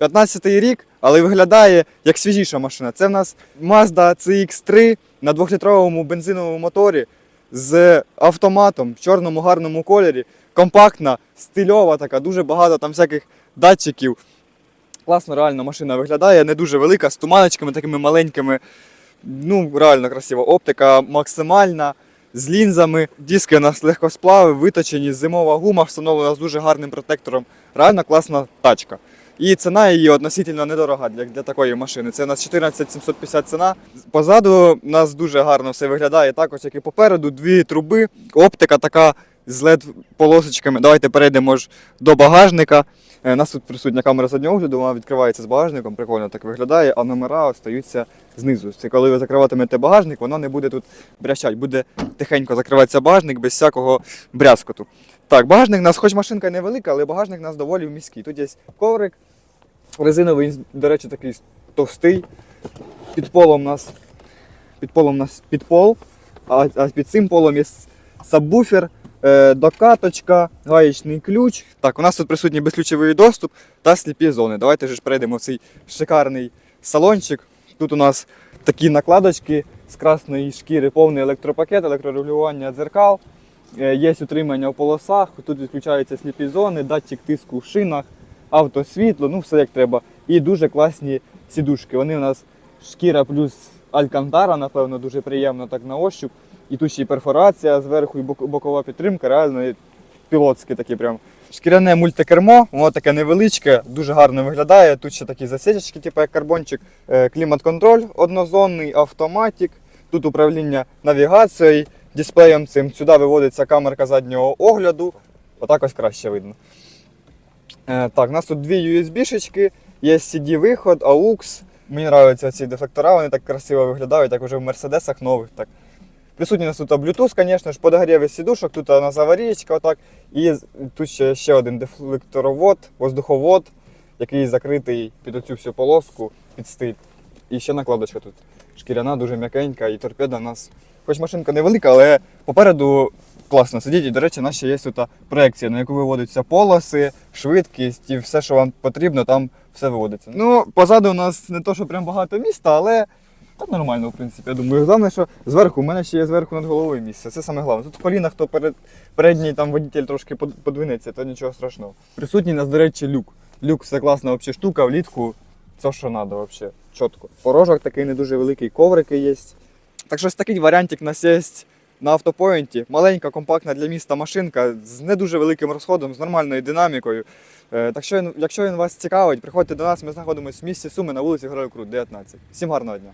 15-й рік, але виглядає як свіжіша машина. Це в нас Mazda CX3 на 2-літровому бензиновому моторі з автоматом в чорному гарному кольорі. Компактна, стильова така, дуже багато там всяких датчиків. Класно, реально машина виглядає, не дуже велика, з туманочками такими маленькими. Ну, реально красиво. Оптика максимальна, з лінзами. Диски у нас легкосплави, виточені, зимова гума встановлена з дуже гарним протектором. Реально класна тачка. І ціна її относительно недорога для, для такої машини. Це у нас 14 750 ціна. Позаду у нас дуже гарно все виглядає, також як і попереду, дві труби, оптика така з led полосочками. Давайте перейдемо ж до багажника. Е, У нас тут присутня камера заднього огляду, вона відкривається з багажником, прикольно так виглядає, а номера остаються знизу. Це коли ви закриватимете багажник, воно не буде тут брящать, буде тихенько закриватися багажник без всякого брязкоту. Так, багажник у нас, хоч машинка невелика, але багажник у нас доволі міський. Тут є коврик, резиновий, до речі, такий товстий. Під полом у нас під полом нас підпол, а, а під цим полом є сабвуфер, е, докаточка, гаєчний ключ. Так, у нас тут присутній безключовий доступ та сліпі зони. Давайте ж перейдемо в цей шикарний салончик. Тут у нас такі накладочки з красної шкіри, повний електропакет, електрорегулювання дзеркал. Е, Є утримання у полосах, тут відключаються сліпі зони, датчик тиску в шинах, автосвітло, ну все як треба. І дуже класні сідушки. Вони у нас шкіра плюс алькантара, напевно, дуже приємно так на ощуп. І тут ще й перфорація зверху, і бокова підтримка, реально пілотське таке прям. Шкіряне мультикермо, воно таке невеличке, дуже гарно виглядає. Тут ще такі засічечки, типу як карбончик, Е, клімат-контроль однозонний, автоматик. Тут управління навігацією, дисплеєм цим. Сюди виводиться камерка заднього огляду. Отак ось краще видно. Е, Так, у нас тут дві USB-шечки, є CD-виход, AUX. Мені подобаються ці дефлектора, вони так красиво виглядають, як вже в мерседесах нових. Так. Присутній у нас тут Bluetooth, звісно ж, подогріві сідушок, тут у нас аварійка, отак. І тут ще, ще один дефлекторовод, воздуховод, який закритий під оцю всю полоску, під стиль. І ще накладочка тут. Шкіряна, дуже м'якенька, і торпеда у нас. Хоч машинка невелика, але попереду класно сидіть. І, до речі, у нас ще є тут проекція, на яку виводяться полоси, швидкість і все, що вам потрібно, там все виводиться. Ну, позаду у нас не то, що прям багато міста, але так нормально, в принципі. Я думаю, головне, що зверху, у мене ще є зверху над головою місце. Це саме головне. Тут в колінах, то перед, передній там водитель трошки подвинеться, то нічого страшного. Присутній у нас, до речі, люк. Люк це класна взагалі, штука, влітку це що треба взагалі. Чітко. Порожок такий не дуже великий, коврики є. Так що ось такий варіантик нас є на автопоінті. Маленька, компактна для міста машинка з не дуже великим розходом, з нормальною динамікою. Е, Так що, якщо він вас цікавить, приходьте до нас, ми знаходимося в місті Суми на вулиці Героїв Крут, 19. Всім гарного дня!